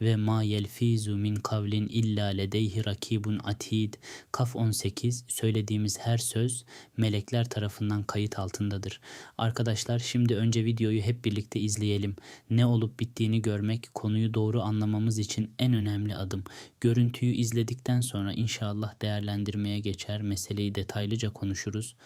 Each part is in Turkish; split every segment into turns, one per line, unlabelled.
ve ma yelfizu min kavlin illa ledeyhi rakibun atid. Kaf 18 söylediğimiz her söz melekler tarafından kayıt altındadır. Arkadaşlar şimdi önce videoyu hep birlikte izleyelim. Ne olup bittiğini görmek konuyu doğru anlamamız için en önemli adım. Görüntüyü izledikten sonra inşallah değerlendirmeye geçer, meseleyi detaylıca konuşuruz.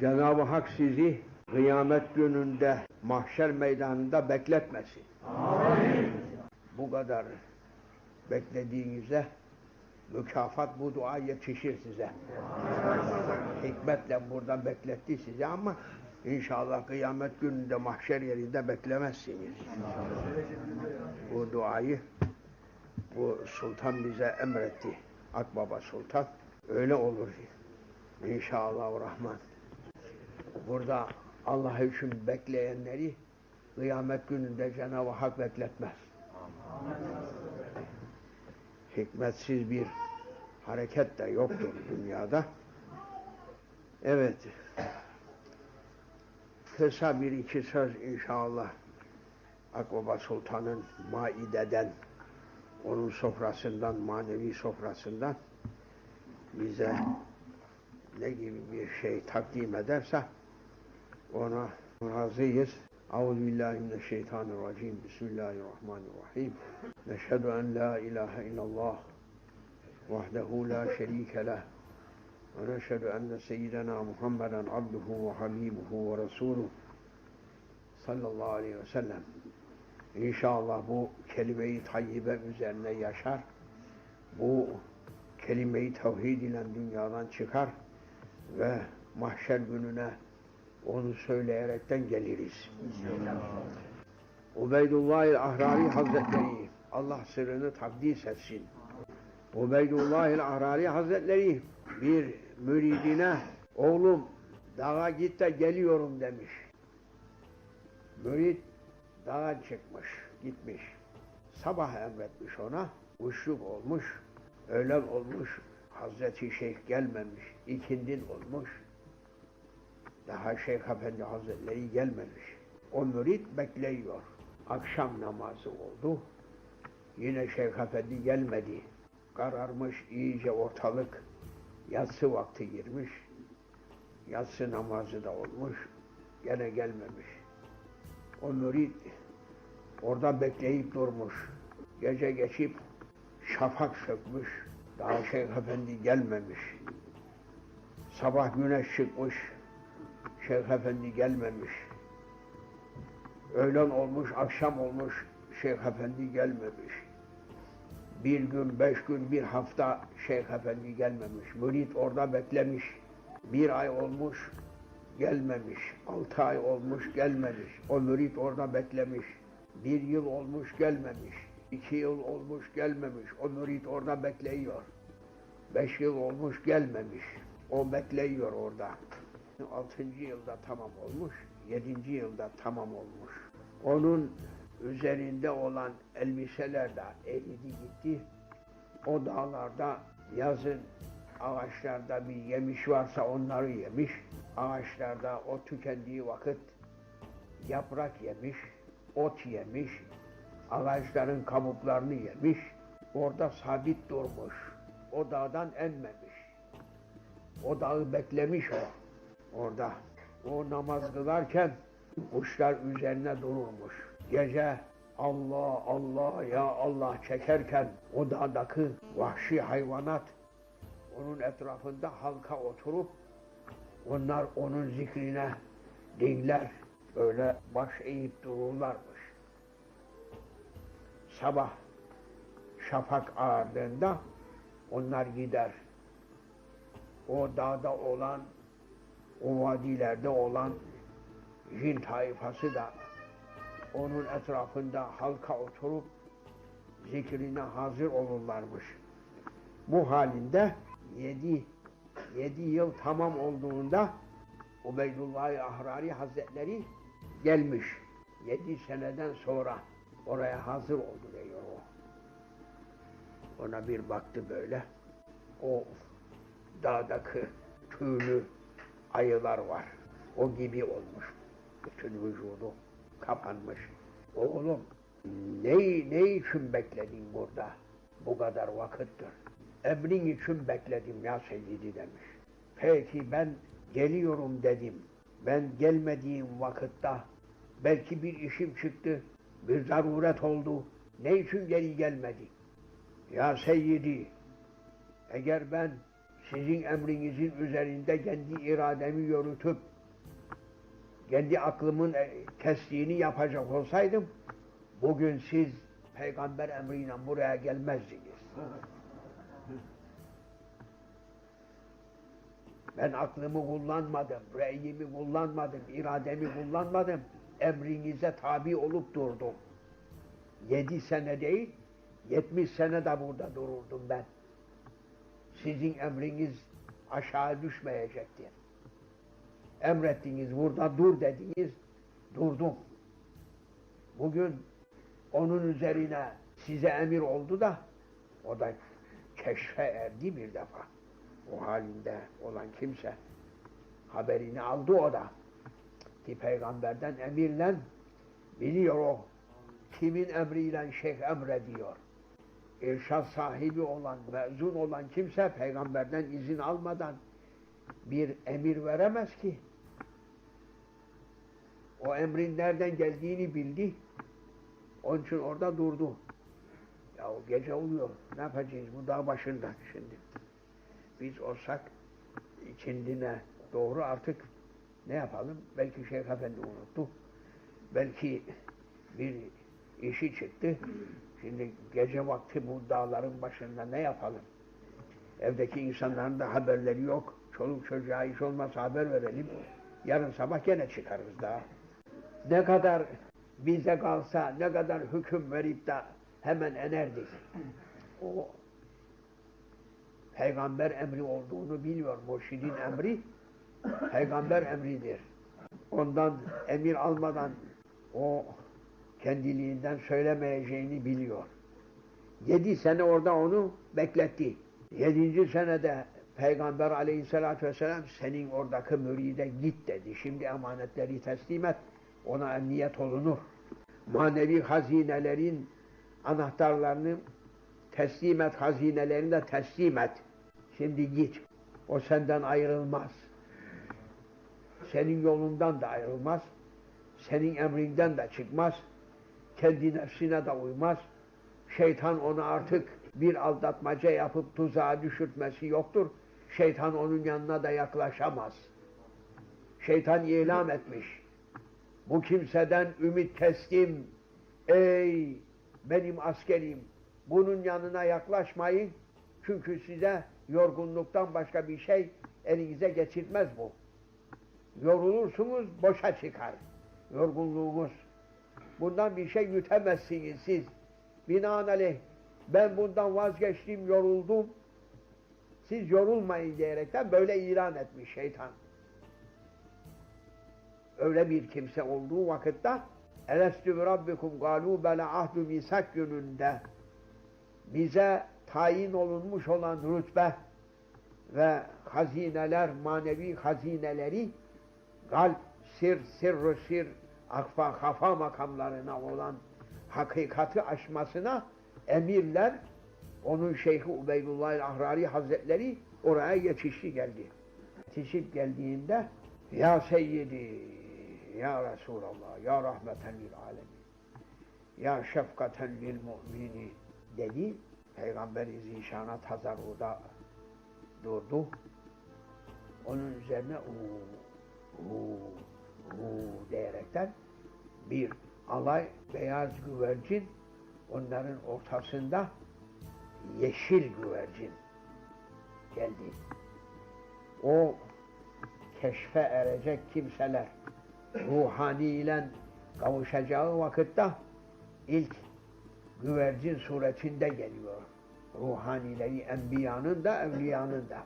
Cenab-ı Hak sizi kıyamet gününde mahşer meydanında bekletmesin. Bu kadar beklediğinize mükafat bu dua yetişir size. Hikmetle burada bekletti sizi ama inşallah kıyamet gününde mahşer yerinde beklemezsiniz. Bu duayı bu sultan bize emretti. Akbaba Sultan. Öyle olur. İnşallah Rahman. Burada Allah için bekleyenleri kıyamet gününde Cenab-ı Hak bekletmez. Hikmetsiz bir hareket de yoktur dünyada. Evet. Kısa bir iki söz inşallah Akbaba Sultan'ın maideden, onun sofrasından, manevi sofrasından bize ne gibi bir şey takdim ederse ona razıyız. Euzubillahimineşşeytanirracim. Bismillahirrahmanirrahim. Neşhedü en la ilahe illallah vahdehu la şerike leh ve neşhedü enne seyyidena Muhammeden abduhu ve habibuhu ve resuluhu sallallahu aleyhi ve sellem. İnşallah bu kelime-i tayyibe üzerine yaşar. Bu kelime-i tevhid ile dünyadan çıkar ve mahşer gününe onu söyleyerekten geliriz. Ubeydullah Ahrari Hazretleri Allah sırrını takdis etsin. Ubeydullah Ahrari Hazretleri bir müridine oğlum dağa git de geliyorum demiş. Mürid dağa çıkmış, gitmiş. Sabah emretmiş ona, uşluk olmuş, öğlen olmuş, Hazreti Şeyh gelmemiş, ikindin olmuş. Daha Şeyh Efendi Hazretleri gelmemiş. O mürit bekliyor. Akşam namazı oldu. Yine Şeyh Efendi gelmedi. Kararmış iyice ortalık. Yatsı vakti girmiş. Yatsı namazı da olmuş. Gene gelmemiş. O mürit orada bekleyip durmuş. Gece geçip şafak sökmüş. Daha Şeyh Efendi gelmemiş. Sabah güneş çıkmış. Şeyh Efendi gelmemiş. Öğlen olmuş, akşam olmuş. Şeyh Efendi gelmemiş. Bir gün, beş gün, bir hafta Şeyh Efendi gelmemiş. Mürit orada beklemiş. Bir ay olmuş, gelmemiş. Altı ay olmuş, gelmemiş. O mürit orada beklemiş. Bir yıl olmuş, gelmemiş. İki yıl olmuş, gelmemiş. O mürit orada bekliyor. Beş yıl olmuş, gelmemiş. O bekliyor orada. Altıncı yılda tamam olmuş, yedinci yılda tamam olmuş. Onun üzerinde olan elbiseler de eridi gitti. O dağlarda yazın ağaçlarda bir yemiş varsa onları yemiş. Ağaçlarda o tükendiği vakit yaprak yemiş, ot yemiş, ağaçların kabuklarını yemiş. Orada sabit durmuş. O dağdan enmemiş. O dağı beklemiş o orada. O namaz kılarken kuşlar üzerine dururmuş. Gece Allah Allah ya Allah çekerken o dağdaki vahşi hayvanat onun etrafında halka oturup onlar onun zikrine dinler böyle baş eğip dururlarmış. Sabah şafak ağardığında onlar gider. O dağda olan o vadilerde olan jin tayfası da onun etrafında halka oturup zikrine hazır olurlarmış. Bu halinde yedi, yedi yıl tamam olduğunda Ubeydullah Ahrari Hazretleri gelmiş. Yedi seneden sonra oraya hazır oldu diyor o. Ona bir baktı böyle. O dağdaki tüylü ayılar var. O gibi olmuş. Bütün vücudu kapanmış. Oğlum Neyi, ne için bekledin burada? Bu kadar vakittir. Emrin için bekledim ya Seyyidi demiş. Peki ben geliyorum dedim. Ben gelmediğim vakitte belki bir işim çıktı, bir zaruret oldu. Ne için geri gelmedi? Ya Seyyidi, eğer ben sizin emrinizin üzerinde kendi irademi yürütüp kendi aklımın e, tesliğini yapacak olsaydım bugün siz peygamber emriyle buraya gelmezdiniz. Ben aklımı kullanmadım, reyimi kullanmadım, irademi kullanmadım. Emrinize tabi olup durdum. Yedi sene değil, yetmiş sene de burada dururdum ben. Sizin emriniz aşağı düşmeyecektir. Emrettiniz, burada dur dediniz, durdum. Bugün onun üzerine size emir oldu da, o da keşfe erdi bir defa. O halinde olan kimse haberini aldı o da. Ki peygamberden emirle biliyor o. Kimin emriyle şeyh emrediyor. İrşad sahibi olan, mezun olan kimse peygamberden izin almadan bir emir veremez ki. O emrin nereden geldiğini bildi. Onun için orada durdu. Ya o gece oluyor. Ne yapacağız? Bu dağ başında şimdi. Biz olsak ikindine doğru artık ne yapalım? Belki Şeyh Efendi unuttu. Belki bir işi çıktı. Şimdi gece vakti bu dağların başında ne yapalım? Evdeki insanların da haberleri yok. Çoluk çocuğa iş olmazsa haber verelim. Yarın sabah gene çıkarız daha. Ne kadar bize kalsa, ne kadar hüküm verip de hemen enerdik. O peygamber emri olduğunu biliyor. Murşidin emri peygamber emridir. Ondan emir almadan o kendiliğinden söylemeyeceğini biliyor. Yedi sene orada onu bekletti. Yedinci senede Peygamber aleyhissalatü vesselam senin oradaki müride git dedi. Şimdi emanetleri teslim et. Ona emniyet olunur. Manevi hazinelerin anahtarlarını teslim et, hazinelerini de teslim et. Şimdi git. O senden ayrılmaz. Senin yolundan da ayrılmaz. Senin emrinden de çıkmaz. Kendi nefsine de uymaz. Şeytan onu artık bir aldatmaca yapıp tuzağa düşürtmesi yoktur. Şeytan onun yanına da yaklaşamaz. Şeytan ilan etmiş. Bu kimseden ümit kestim. Ey benim askerim bunun yanına yaklaşmayın. Çünkü size yorgunluktan başka bir şey elinize geçirtmez bu. Yorulursunuz boşa çıkar. Yorgunluğunuz. Bundan bir şey yütemezsiniz siz. Binaenaleyh ben bundan vazgeçtim, yoruldum. Siz yorulmayın diyerekten böyle ilan etmiş şeytan. Öyle bir kimse olduğu vakitte Elestü bi rabbikum galû bela ahdu misak gününde bize tayin olunmuş olan rütbe ve hazineler, manevi hazineleri kalp, sir, sirru sir, akfa, kafa makamlarına olan hakikati aşmasına emirler onun Şeyhi Ubeydullah Ahrari Hazretleri oraya yetişti geldi. Yetişip geldiğinde Ya Seyyidi, Ya Resulallah, Ya Rahmeten lil Alemin, Ya Şefkaten lil Mu'mini dedi. Peygamber-i Zişan'a tazarruda durdu. Onun üzerine uuu, uuu, uuu diyerekten bir alay beyaz güvercin onların ortasında yeşil güvercin geldi. O keşfe erecek kimseler ruhani ile kavuşacağı vakitte ilk güvercin suretinde geliyor. Ruhanileri enbiyanın da evliyanın da.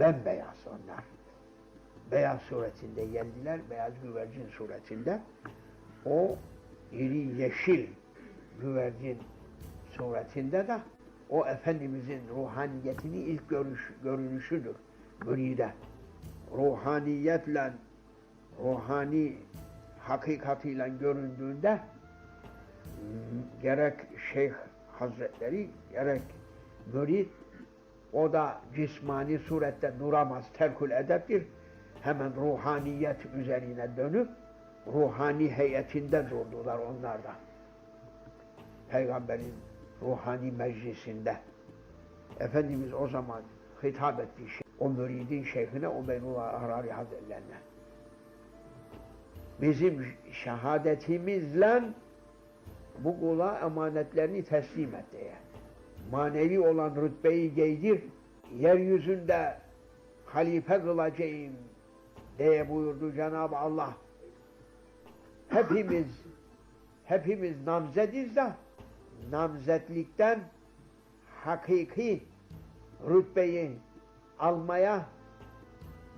Bembeyaz onlar. Beyaz suretinde geldiler, beyaz güvercin suretinde. O iri yeşil güvercin suretinde de o Efendimizin ruhaniyetini ilk görüş, görünüşüdür müride. Ruhaniyetle, ruhani hakikatiyle göründüğünde gerek Şeyh Hazretleri gerek mürid o da cismani surette duramaz, terkül edeptir. Hemen ruhaniyet üzerine dönüp ruhani heyetinde durdular onlar da. Peygamberin ruhani meclisinde. Efendimiz o zaman hitap ettiği şey, o müridin şeyhine Ubeydullah Ahrari Hazretlerine. Bizim şehadetimizle bu kula emanetlerini teslim et diye. Manevi olan rütbeyi giydir, yeryüzünde halife kılacağım diye buyurdu Cenab-ı Allah. Hepimiz, hepimiz namzediz de namzetlikten hakiki rütbeyi almaya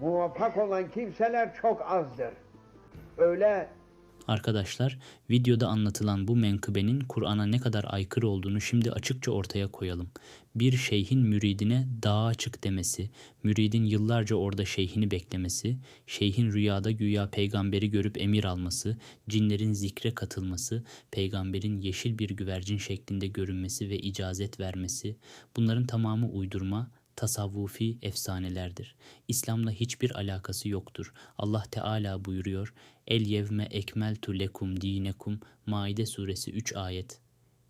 muvaffak olan kimseler çok azdır. Öyle
Arkadaşlar videoda anlatılan bu menkıbenin Kur'an'a ne kadar aykırı olduğunu şimdi açıkça ortaya koyalım. Bir şeyhin müridine dağa çık demesi, müridin yıllarca orada şeyhini beklemesi, şeyhin rüyada güya peygamberi görüp emir alması, cinlerin zikre katılması, peygamberin yeşil bir güvercin şeklinde görünmesi ve icazet vermesi, bunların tamamı uydurma, tasavvufi efsanelerdir. İslam'la hiçbir alakası yoktur. Allah Teala buyuruyor. El yevme ekmeltu lekum dinekum Maide suresi 3 ayet.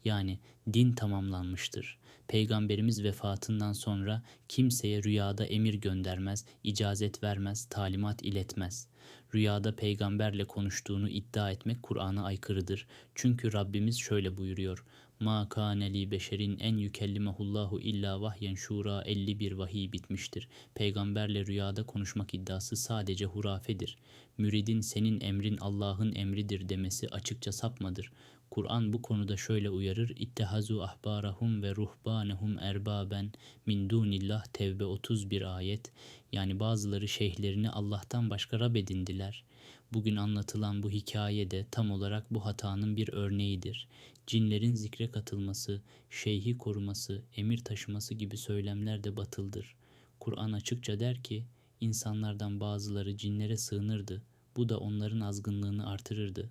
Yani din tamamlanmıştır. Peygamberimiz vefatından sonra kimseye rüyada emir göndermez, icazet vermez, talimat iletmez. Rüyada peygamberle konuştuğunu iddia etmek Kur'an'a aykırıdır. Çünkü Rabbimiz şöyle buyuruyor. Ma kâne li beşerin en yükellimehullahu illa vahyen şura 51 vahiy bitmiştir. Peygamberle rüyada konuşmak iddiası sadece hurafedir. Müridin senin emrin Allah'ın emridir demesi açıkça sapmadır. Kur'an bu konuda şöyle uyarır. İttehazu ahbarahum ve ruhbanehum erbaben min dunillah Tevbe 31 ayet. Yani bazıları şeyhlerini Allah'tan başka Rab edindiler. Bugün anlatılan bu hikaye de tam olarak bu hatanın bir örneğidir. Cinlerin zikre katılması, şeyhi koruması, emir taşıması gibi söylemler de batıldır. Kur'an açıkça der ki, insanlardan bazıları cinlere sığınırdı. Bu da onların azgınlığını artırırdı.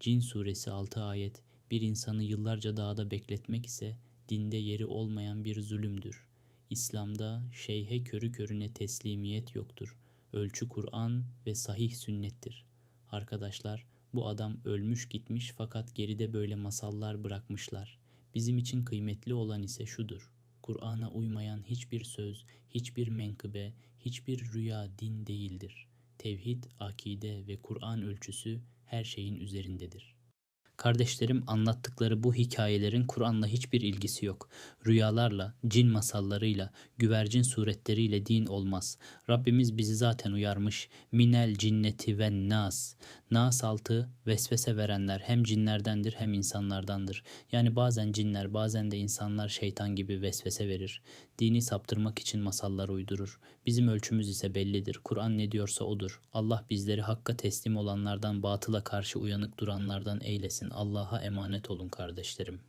Cin suresi 6 ayet bir insanı yıllarca dağda bekletmek ise dinde yeri olmayan bir zulümdür. İslam'da şeyhe körü körüne teslimiyet yoktur. Ölçü Kur'an ve sahih sünnettir. Arkadaşlar bu adam ölmüş gitmiş fakat geride böyle masallar bırakmışlar. Bizim için kıymetli olan ise şudur. Kur'an'a uymayan hiçbir söz, hiçbir menkıbe, hiçbir rüya din değildir. Tevhid, akide ve Kur'an ölçüsü her şeyin üzerindedir. Kardeşlerim anlattıkları bu hikayelerin Kur'an'la hiçbir ilgisi yok. Rüyalarla, cin masallarıyla, güvercin suretleriyle din olmaz. Rabbimiz bizi zaten uyarmış. Minel cinneti ve nas. Nas altı vesvese verenler hem cinlerdendir hem insanlardandır. Yani bazen cinler bazen de insanlar şeytan gibi vesvese verir. Dini saptırmak için masallar uydurur. Bizim ölçümüz ise bellidir. Kur'an ne diyorsa odur. Allah bizleri hakka teslim olanlardan batıla karşı uyanık duranlardan eylesin. Allah'a emanet olun kardeşlerim.